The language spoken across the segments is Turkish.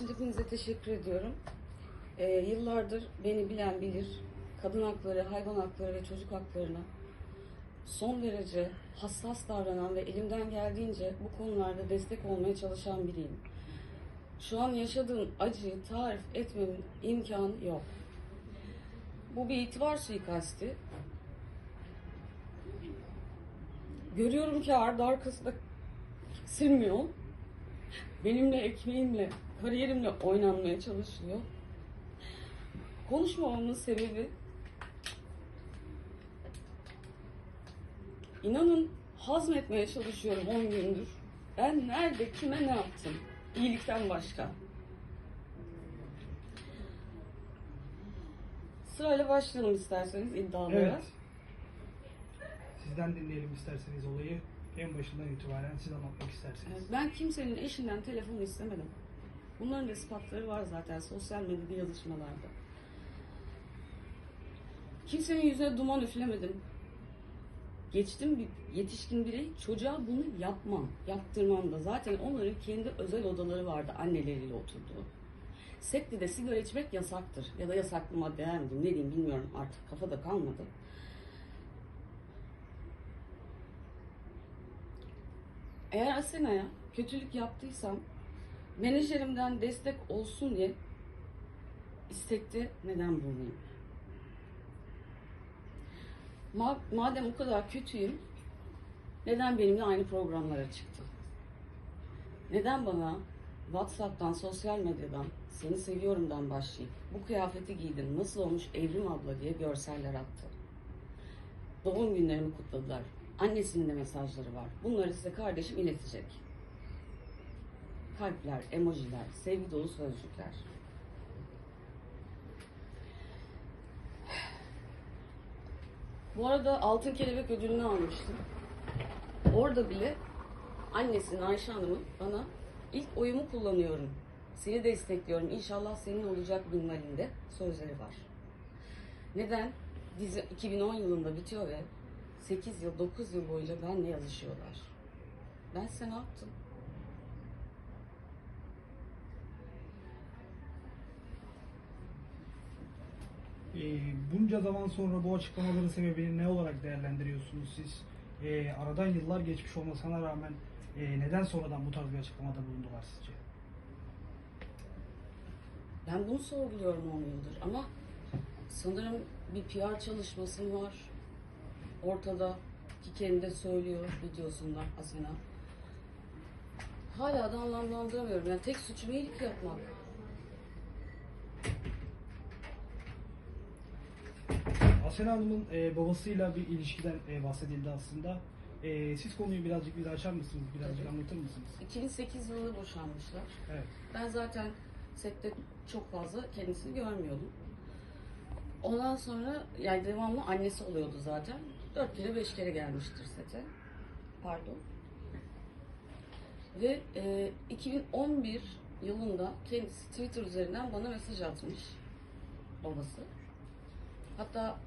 için hepinize teşekkür ediyorum. Ee, yıllardır beni bilen bilir. Kadın hakları, hayvan hakları ve çocuk haklarına son derece hassas davranan ve elimden geldiğince bu konularda destek olmaya çalışan biriyim. Şu an yaşadığım acıyı tarif etmemin imkanı yok. Bu bir itibar suikasti. Görüyorum ki ardı arkasında silmiyor. Benimle, ekmeğimle, kariyerimle oynanmaya çalışıyor. Konuşmamamın sebebi inanın hazmetmeye çalışıyorum 10 gündür. Ben nerede, kime ne yaptım? İyilikten başka. Sırayla başlayalım isterseniz iddialara. Evet. Sizden dinleyelim isterseniz olayı. En başından itibaren siz anlatmak isterseniz. Ben kimsenin eşinden telefon istemedim. Bunların da ispatları var zaten sosyal medyada yazışmalarda. Kimsenin yüzüne duman üflemedim. Geçtim bir yetişkin birey çocuğa bunu yapmam, yaptırmam da. Zaten onların kendi özel odaları vardı anneleriyle oturduğu. Sette de sigara içmek yasaktır. Ya da yasaklı maddeler mi ne diyeyim bilmiyorum artık kafada kalmadı. Eğer Asena'ya kötülük yaptıysam menajerimden destek olsun diye istekte neden bulunayım? Ma- madem o kadar kötüyüm neden benimle aynı programlara çıktı? Neden bana WhatsApp'tan, sosyal medyadan, seni seviyorumdan başlayıp bu kıyafeti giydin, nasıl olmuş Evrim abla diye görseller attı. Doğum günlerimi kutladılar. Annesinin de mesajları var. Bunları size kardeşim iletecek. Kalpler, emojiler, sevgi dolu sözcükler. Bu arada Altın Kelebek ödülünü almıştım. Orada bile annesinin Ayşe Hanım'ın bana ilk oyumu kullanıyorum. Seni destekliyorum. İnşallah senin olacak minvalinde sözleri var. Neden? Dizi 2010 yılında bitiyor ve 8 yıl, 9 yıl boyunca benle yazışıyorlar. Ben size ne yaptım? Ee, bunca zaman sonra bu açıklamaların sebebini ne olarak değerlendiriyorsunuz siz? Ee, aradan yıllar geçmiş olmasına rağmen e, neden sonradan bu tarz bir açıklamada bulundular sizce? Ben bunu sorguluyorum 10 yıldır ama sanırım bir PR çalışması var ortada ki kendi söylüyor videosunda Asena. Hala da anlamlandıramıyorum. Yani tek suçum iyilik yapmak. Asena Hanım'ın e, babasıyla bir ilişkiden e, bahsedildi aslında. E, siz konuyu birazcık bize açar mısınız? Birazcık anlatır mısınız? 2008 yılında boşanmışlar. Evet. Ben zaten sette çok fazla kendisini görmüyordum. Ondan sonra yani devamlı annesi oluyordu zaten. Dört kere beş kere gelmiştir sete. Pardon. Ve e, 2011 yılında kendisi Twitter üzerinden bana mesaj atmış babası. Hatta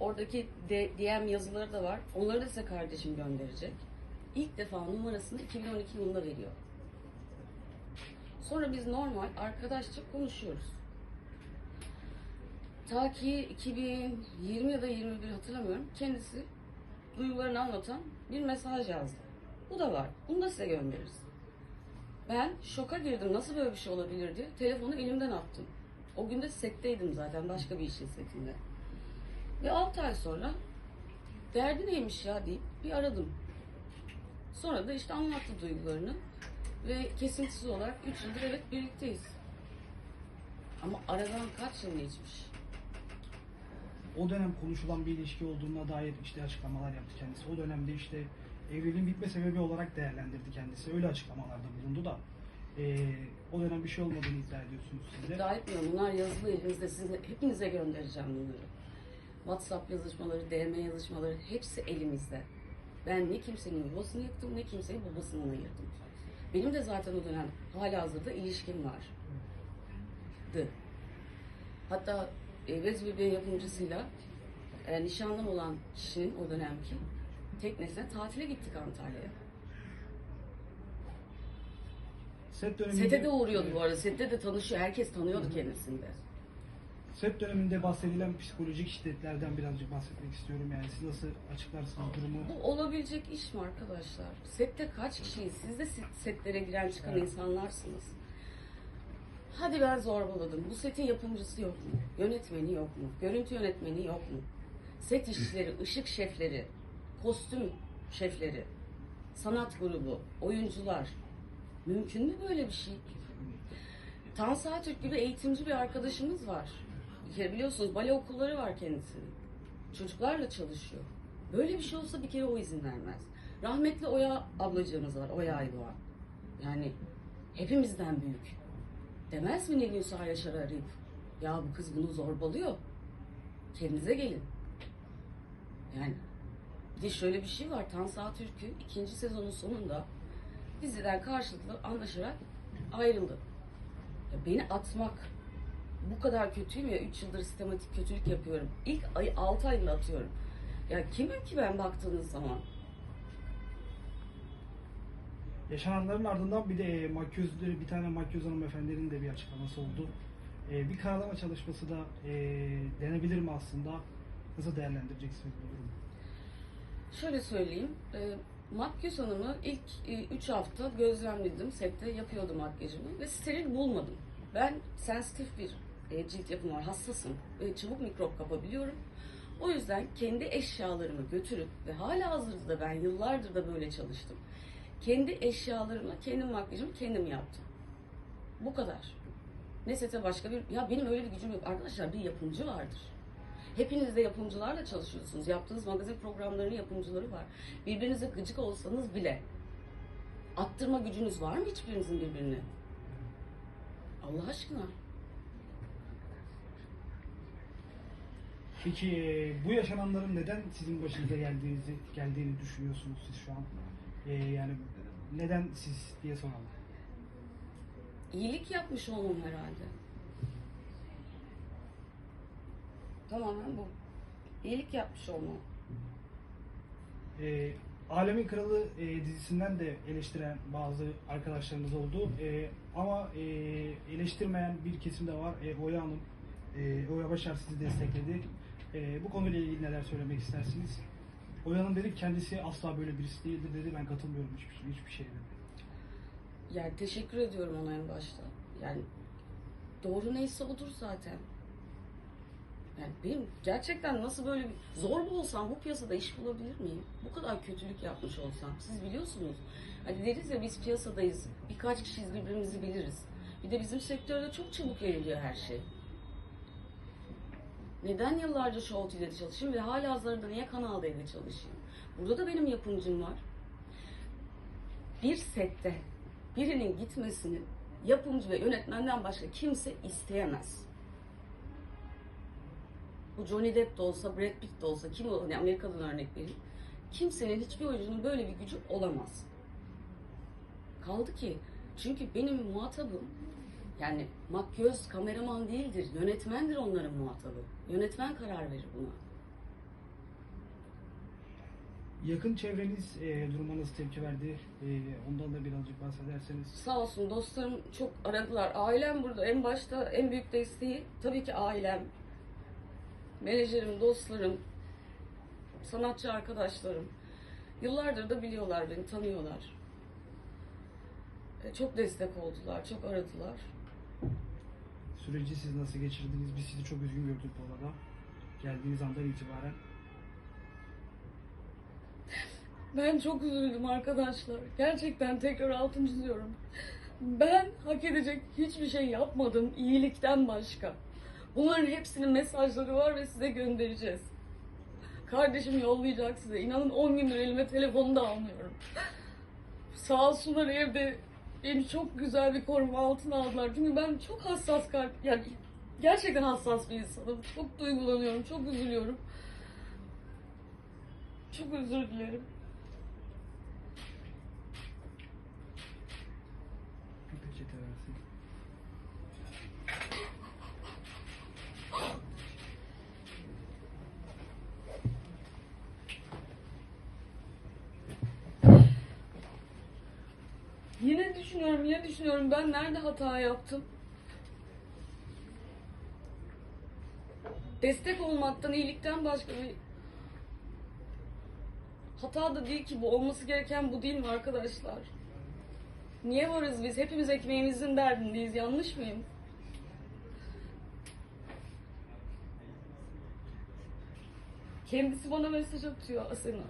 oradaki DM yazıları da var. Onları da size kardeşim gönderecek. İlk defa numarasını 2012 yılında veriyor. Sonra biz normal arkadaşça konuşuyoruz. Ta ki 2020 ya da 21 hatırlamıyorum. Kendisi duygularını anlatan bir mesaj yazdı. Bu da var. Bunu da size göndeririz. Ben şoka girdim. Nasıl böyle bir şey olabilir diye. Telefonu elimden attım. O gün de setteydim zaten. Başka bir işin setinde. Ve 6 ay sonra derdi neymiş ya deyip bir aradım. Sonra da işte anlattı duygularını. Ve kesintisiz olarak 3 yıldır evet birlikteyiz. Ama aradan kaç yıl geçmiş? O dönem konuşulan bir ilişki olduğuna dair işte açıklamalar yaptı kendisi. O dönemde işte evliliğin bitme sebebi olarak değerlendirdi kendisi. Öyle açıklamalarda bulundu da. e, o dönem bir şey olmadığını iddia ediyorsunuz siz de. İddia etmiyorum. Bunlar yazılı elimizde. Size, hepinize göndereceğim bunları. WhatsApp yazışmaları, DM yazışmaları hepsi elimizde. Ben ne kimsenin yuvasını yıktım ne kimsenin babasını ayırdım. Benim de zaten o dönem hala hazırda ilişkim var. Dı. Hatta e, Bebeğin yapımcısıyla e, nişanlım olan kişinin o dönemki teknesine tatile gittik Antalya'ya. Set döneminde, Sete de uğruyordu bu arada. Sette de tanışıyor. Herkes tanıyordu kendisini de. Set döneminde bahsedilen psikolojik şiddetlerden birazcık bahsetmek istiyorum. Yani siz nasıl açıklarsınız durumu? Bu olabilecek iş mi arkadaşlar? Sette kaç kişiyiz? Siz de set- setlere giren çıkan Evet. insanlarsınız. Hadi ben zorbaladım. Bu setin yapımcısı yok mu? Yönetmeni yok mu? Görüntü yönetmeni yok mu? Set işçileri, ışık şefleri, kostüm şefleri, sanat grubu, oyuncular. Mümkün mü böyle bir şey? Tansu Atürk gibi eğitimci bir arkadaşımız var. Bir kere biliyorsunuz bale okulları var kendisinin. Çocuklarla çalışıyor. Böyle bir şey olsa bir kere o izin vermez. Rahmetli Oya ablacığımız var, Oya Aydoğan. Yani hepimizden büyük. Demez mi Nilgün Suha Yaşar arayıp, ya bu kız bunu zorbalıyor. Kendinize gelin. Yani bir de şöyle bir şey var. Tansu Atürk'ü ikinci sezonun sonunda diziden karşılıklı anlaşarak ayrıldı. Ya beni atmak bu kadar kötüyüm ya 3 yıldır sistematik kötülük yapıyorum. İlk ay 6 ayında atıyorum. Ya kimim ki ben baktığınız zaman? Yaşananların ardından bir de e, makyözleri, bir tane makyöz hanımefendinin de bir açıklaması oldu. E, bir karalama çalışması da e, denebilir mi aslında? Nasıl değerlendireceksiniz bu durumu? Şöyle söyleyeyim. E, makyöz hanımı ilk 3 hafta gözlemledim. Sette yapıyordu makyajımı ve steril bulmadım. Ben sensitif bir e, cilt yapım var. Hassasım. ve çabuk mikrop kapabiliyorum. O yüzden kendi eşyalarımı götürüp ve hala hazırda ben yıllardır da böyle çalıştım. Kendi eşyalarımla kendim makyajımı kendim yaptım. Bu kadar. Ne sete başka bir... Ya benim öyle bir gücüm yok. Arkadaşlar bir yapımcı vardır. Hepiniz de yapımcılarla çalışıyorsunuz. Yaptığınız magazin programlarının yapımcıları var. Birbirinize gıcık olsanız bile attırma gücünüz var mı hiçbirinizin birbirine? Allah aşkına. Peki e, bu yaşananların neden sizin başınıza geldiğinizi geldiğini düşünüyorsunuz siz şu an? E, yani neden siz diye soralım. İyilik yapmış olmam herhalde. Tamamen bu. İyilik yapmış olmam. E, Alemin Kralı e, dizisinden de eleştiren bazı arkadaşlarımız oldu. E, ama e, eleştirmeyen bir kesim de var. E, Oya Hanım, e, Oya Başar sizi destekledi. E, bu konuyla ilgili neler söylemek istersiniz? Oya Hanım dedi kendisi asla böyle birisi değildir dedi. Ben katılmıyorum hiçbir, şey- hiçbir şeye dedi. Yani teşekkür ediyorum ona en başta. Yani doğru neyse odur zaten. Yani benim gerçekten nasıl böyle bir zorba olsam bu piyasada iş bulabilir miyim? Bu kadar kötülük yapmış olsam. Siz biliyorsunuz. Hani deriz ya biz piyasadayız. Birkaç kişiyiz birbirimizi biliriz. Bir de bizim sektörde çok çabuk yayılıyor her şey. Neden yıllarca Show TV'de çalışayım ve hala hazırda niye Kanal D'de çalışayım? Burada da benim yapımcım var. Bir sette birinin gitmesini yapımcı ve yönetmenden başka kimse isteyemez. Bu Johnny Depp de olsa, Brad Pitt de olsa, kim olur, yani Amerika'dan örnek vereyim. Kimsenin, hiçbir oyuncunun böyle bir gücü olamaz. Kaldı ki, çünkü benim muhatabım, yani makyöz, kameraman değildir, yönetmendir onların muhatabı. Yönetmen karar verir buna. Yakın çevreniz e, duruma nasıl tepki verdi? E, ondan da birazcık bahsederseniz. Sağ olsun dostlarım çok aradılar. Ailem burada. En başta en büyük desteği tabii ki ailem. Menajerim, dostlarım, sanatçı arkadaşlarım. Yıllardır da biliyorlar beni, tanıyorlar. E, Çok destek oldular, çok aradılar. Süreci siz nasıl geçirdiniz? Biz sizi çok üzgün gördük bu arada. Geldiğiniz andan itibaren. Ben çok üzüldüm arkadaşlar. Gerçekten tekrar altını çiziyorum. Ben hak edecek hiçbir şey yapmadım iyilikten başka. Bunların hepsinin mesajları var ve size göndereceğiz. Kardeşim yollayacak size. İnanın 10 gündür elime telefonu da almıyorum. Sağ olsunlar evde beni çok güzel bir koruma altına aldılar. Çünkü ben çok hassas kalp, yani gerçekten hassas bir insanım. Çok duygulanıyorum, çok üzülüyorum. Çok özür dilerim. Bir peçete versin. Yine düş düşünüyorum, yine düşünüyorum. Ben nerede hata yaptım? Destek olmaktan, iyilikten başka bir hata da değil ki bu. Olması gereken bu değil mi arkadaşlar? Niye varız biz? Hepimiz ekmeğimizin derdindeyiz. Yanlış mıyım? Kendisi bana mesaj atıyor Asena.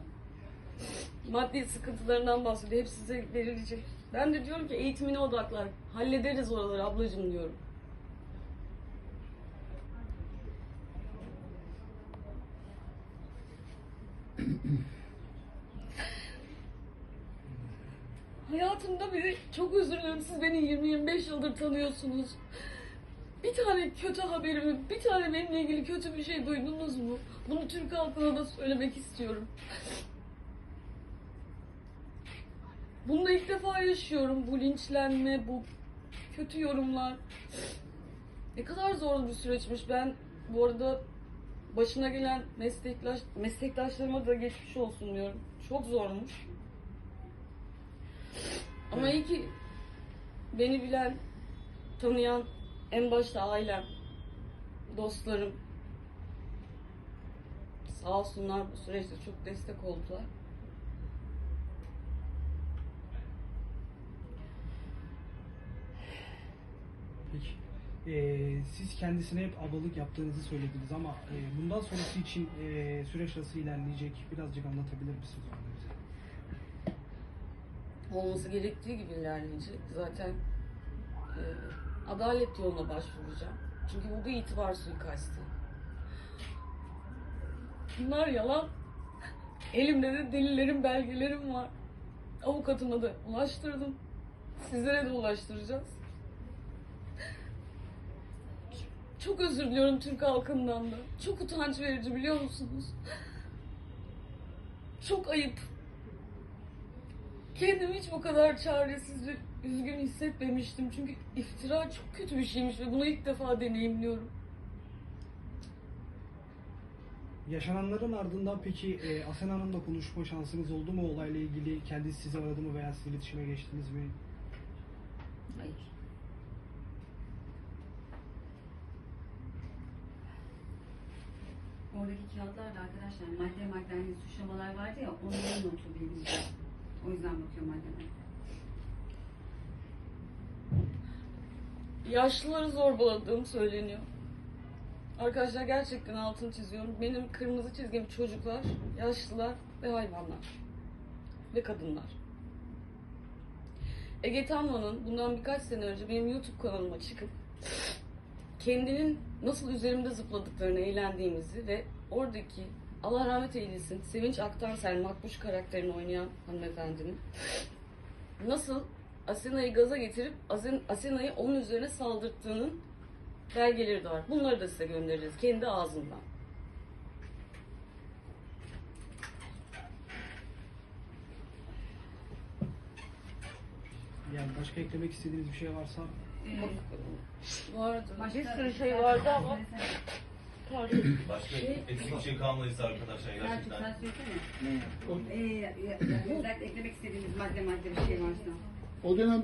Maddi sıkıntılarından bahsediyor. Hep size verilecek. Ben de diyorum ki eğitimine odaklan. Hallederiz oraları ablacığım diyorum. Hayatımda biri çok özür siz beni 20-25 yıldır tanıyorsunuz. Bir tane kötü haberimi, bir tane benimle ilgili kötü bir şey duydunuz mu? Bunu Türk halkına da söylemek istiyorum. Bunu da ilk defa yaşıyorum. Bu linçlenme, bu kötü yorumlar. Ne kadar zor bir süreçmiş. Ben bu arada başına gelen meslektaş, meslektaşlarıma da geçmiş olsun diyorum. Çok zormuş. Ama iyi ki beni bilen, tanıyan en başta ailem, dostlarım sağ olsunlar bu süreçte çok destek oldular. Peki. Ee, siz kendisine hep abalık yaptığınızı söylediniz ama e, bundan sonrası için e, süreç nasıl ilerleyecek? Birazcık anlatabilir misiniz bize? olması gerektiği gibi ilerleyecek. Zaten e, adalet yoluna başvuracağım. Çünkü bu bir itibar suikastı. Bunlar yalan. Elimde de delillerim, belgelerim var. Avukatıma da ulaştırdım. Sizlere de ulaştıracağız. Çok özür diliyorum Türk halkından da. Çok utanç verici biliyor musunuz? Çok ayıp. Kendimi hiç bu kadar çaresiz ve üzgün hissetmemiştim. Çünkü iftira çok kötü bir şeymiş ve bunu ilk defa deneyimliyorum. Yaşananların ardından peki e, Asena Hanım'la konuşma şansınız oldu mu olayla ilgili? Kendisi sizi aradı mı veya siz iletişime geçtiniz mi? Hayır. Oradaki kağıtlarda arkadaşlar madde madde hani suçlamalar vardı ya onların notu benim. O yüzden bakıyorum madde madde. Yaşlıları zorbaladığım söyleniyor. Arkadaşlar gerçekten altını çiziyorum. Benim kırmızı çizgim çocuklar, yaşlılar ve hayvanlar. Ve kadınlar. Ege Tanman'ın bundan birkaç sene önce benim YouTube kanalıma çıkıp kendinin nasıl üzerimde zıpladıklarını eğlendiğimizi ve oradaki Allah rahmet eylesin Sevinç Aktansel Makbuş karakterini oynayan hanımefendinin nasıl Asena'yı gaza getirip Asen- Asena'yı onun üzerine saldırttığının belgeleri de var. Bunları da size göndeririz kendi ağzından. Yani başka eklemek istediğiniz bir şey varsa Vardı. başka- bir sürü şey vardı ama pardon. Başka Şey- eksik bir şey kalmadıysa arkadaşlar gerçekten. sen söylesene. Ee, özellikle eklemek istediğiniz madde madde bir şey varsa. O dönem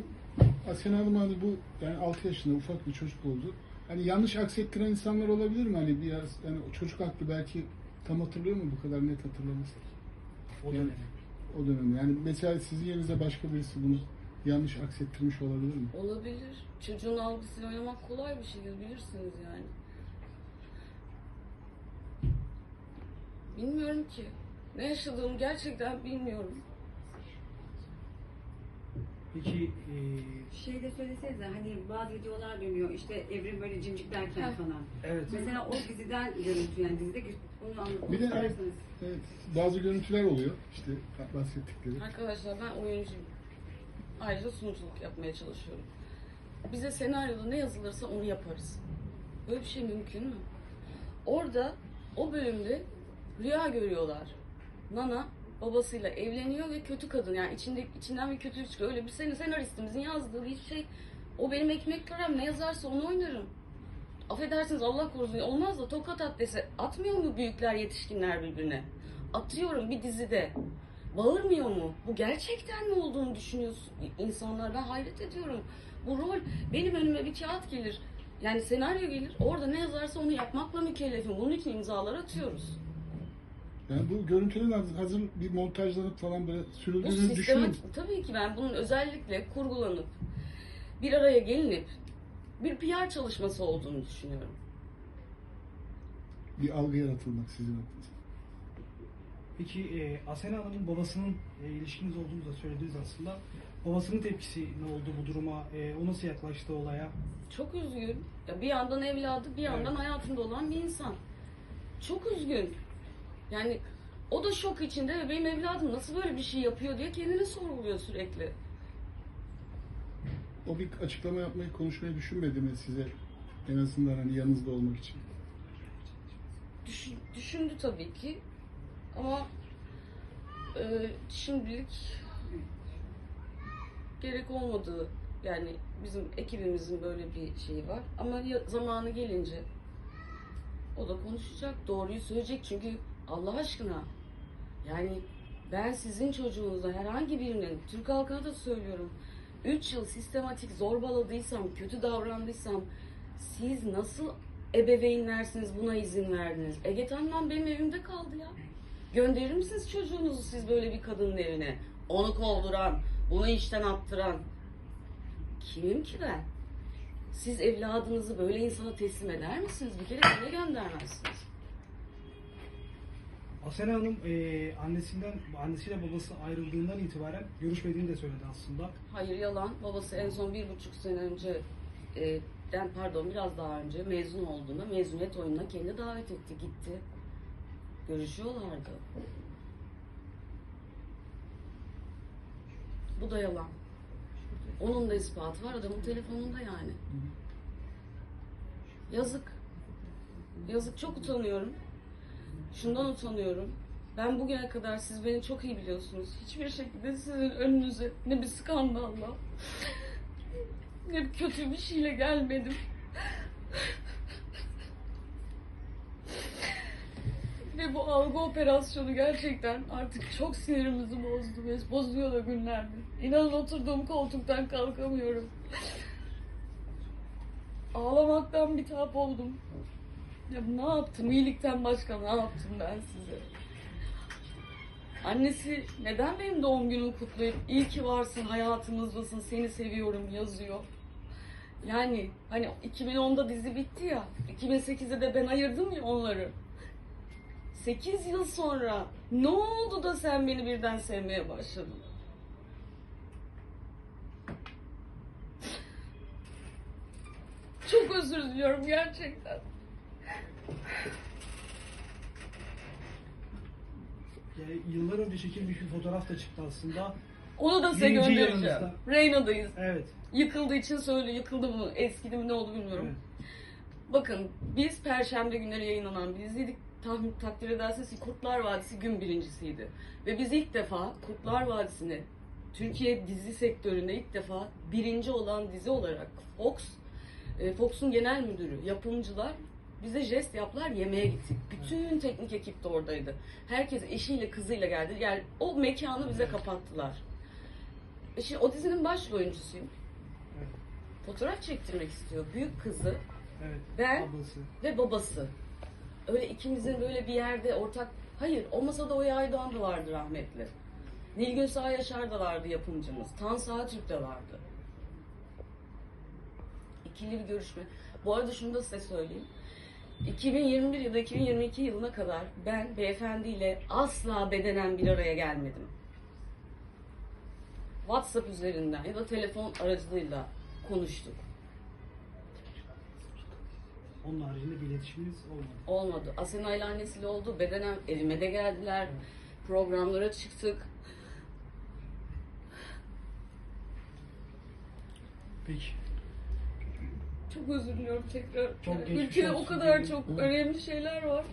Asena Hanım hani bu yani 6 yaşında ufak bir çocuk oldu. Hani yanlış aksettiren insanlar olabilir mi? Hani biraz yani o çocuk aklı belki tam hatırlıyor mu bu kadar net hatırlaması? o Yani- dönem. O dönem yani mesela sizin yerinizde başka birisi bunu yanlış aksettirmiş olabilir mi? Olabilir. Çocuğun algısıyla oynamak kolay bir şeydir bilirsiniz yani. Bilmiyorum ki. Ne yaşadığımı gerçekten bilmiyorum. Peki e, Şey de söylesenize hani bazı videolar dönüyor işte Evrim böyle cimciklerken Heh. falan. evet Mesela o diziden görüntü yani dizide gö- onu Bir de- isterseniz. Evet, bazı görüntüler oluyor işte bahsettikleri. Arkadaşlar ben oyuncuyum. Ayrıca sunuculuk yapmaya çalışıyorum. Bize senaryoda ne yazılırsa onu yaparız. Böyle bir şey mümkün mü? Orada o bölümde rüya görüyorlar. Nana babasıyla evleniyor ve kötü kadın yani içinde içinden bir kötülük çıkıyor. Öyle bir senin senaristimizin yazdığı bir şey. O benim ekmek törem ne yazarsa onu oynarım. Affedersiniz Allah korusun olmaz da tokat at dese atmıyor mu büyükler yetişkinler birbirine? Atıyorum bir dizide. Bağırmıyor mu? Bu gerçekten mi olduğunu düşünüyorsun insanlar? Ben hayret ediyorum. Bu rol benim önüme bir kağıt gelir. Yani senaryo gelir. Orada ne yazarsa onu yapmakla mükellefim. Bunun için imzalar atıyoruz. Yani bu görüntülerin hazır- bir montajlanıp falan böyle Bu sürüldüğünü düşünün. sistematik, tabii ki ben bunun özellikle kurgulanıp bir araya gelinip bir PR çalışması olduğunu düşünüyorum. Bir algı yaratılmak sizin aklınızda. Peki e, Asena Hanım'ın babasının e, ilişkiniz olduğunu da söylediniz aslında. Babasının tepkisi ne oldu bu duruma? E, o nasıl yaklaştı olaya? Çok üzgün. Ya bir yandan evladı, bir yandan Evet. hayatında olan bir insan. Çok üzgün. Yani o da şok içinde ve benim evladım nasıl böyle bir şey yapıyor diye kendini sorguluyor sürekli. O bir açıklama yapmayı, konuşmayı düşünmedi mi size? En azından hani yanınızda olmak için. Düşün- düşündü tabii ki. Ama e, şimdilik gerek olmadığı yani bizim ekibimizin böyle bir şeyi var. Ama ya- zamanı gelince o da konuşacak, doğruyu söyleyecek çünkü Allah aşkına yani ben sizin çocuğunuza herhangi birinin, Türk halkına da söylüyorum, 3 yıl sistematik zorbaladıysam, kötü davrandıysam siz nasıl ebeveynlersiniz buna izin verdiniz? Ege Tanman benim evimde kaldı ya. Gönderir misiniz çocuğunuzu siz böyle bir kadının evine? Onu kovduran, bunu işten attıran. Kimim ki ben? Siz evladınızı böyle insana teslim eder misiniz? Bir kere bile göndermezsiniz. Asena Hanım e, annesinden, annesiyle babası ayrıldığından itibaren görüşmediğini de söyledi aslında. Hayır yalan. Babası en son bir buçuk sene önce e, den pardon biraz daha önce mezun olduğunda mezuniyet oyununa kendi davet etti gitti. Görüşüyorlardı. Bu da yalan. Onun da ispatı var adamın telefonunda yani. Yazık. Yazık çok utanıyorum. Şundan utanıyorum. Ben bugüne kadar siz beni çok iyi biliyorsunuz. Hiçbir şekilde sizin önünüze ne bir skandalla ne bir kötü bir şeyle gelmedim. Ve bu algı operasyonu gerçekten artık çok sinirimizi bozdu ve bozuyor da günlerdir. İnanın oturduğum koltuktan kalkamıyorum. Ağlamaktan bitap oldum. Ya ne yaptım? İyilikten başka ne yaptım ben size? Annesi neden benim doğum günümü kutlayıp iyi ki varsın hayatımızdasın seni seviyorum yazıyor. Yani hani 2010'da dizi bitti ya 2008'de de ben ayırdım ya onları. 8 yıl sonra ne oldu da sen beni birden sevmeye başladın? Çok özür diliyorum gerçekten. Yani yıllar önce çekilmiş bir fotoğraf da çıktı aslında. Onu da size Birinci göndereceğim. yanınızda. Reyna'dayız. Evet. Yıkıldığı için söyle yıkıldı mı eskidi mi ne oldu bilmiyorum. evet. Bakın biz Perşembe günleri yayınlanan bir diziydik. Tahmin takdir ederseniz ki Kurtlar Vadisi gün birincisiydi. Ve biz ilk defa Kurtlar Vadisi'ni Türkiye dizi sektöründe ilk defa birinci olan dizi olarak Fox, e, Fox'un genel müdürü, yapımcılar bize jest yaptılar yemeğe gittik. Bütün teknik ekip de oradaydı. Herkes eşiyle kızıyla geldi. Yani o mekanı bize kapattılar. E Şimdi o dizinin başrol oyuncusuyum. Fotoğraf çektirmek istiyor. Büyük kızı Evet. Ben- Ablası. ve babası. Öyle ikimizin böyle bir yerde ortak... Hayır, o masada Oya Aydoğan da vardı rahmetli. Nilgün Sağ Yaşar da vardı yapımcımız. Tan Sağtürk de vardı. İkili bir görüşme. Bu arada şunu da size söyleyeyim. 2021 ya da 2022 yılına kadar ben beyefendiyle asla bedenen bir araya gelmedim. WhatsApp üzerinden ya da telefon aracılığıyla konuştuk. Onun haricinde bir iletişiminiz olmadı. Olmadı. Asena ile annesiyle oldu. Bedenen evime de geldiler. Programlara çıktık. Peki. Çok özür diliyorum tekrar. Çok Yani geçmiş Ülkede o kadar çok önemli şeyler var.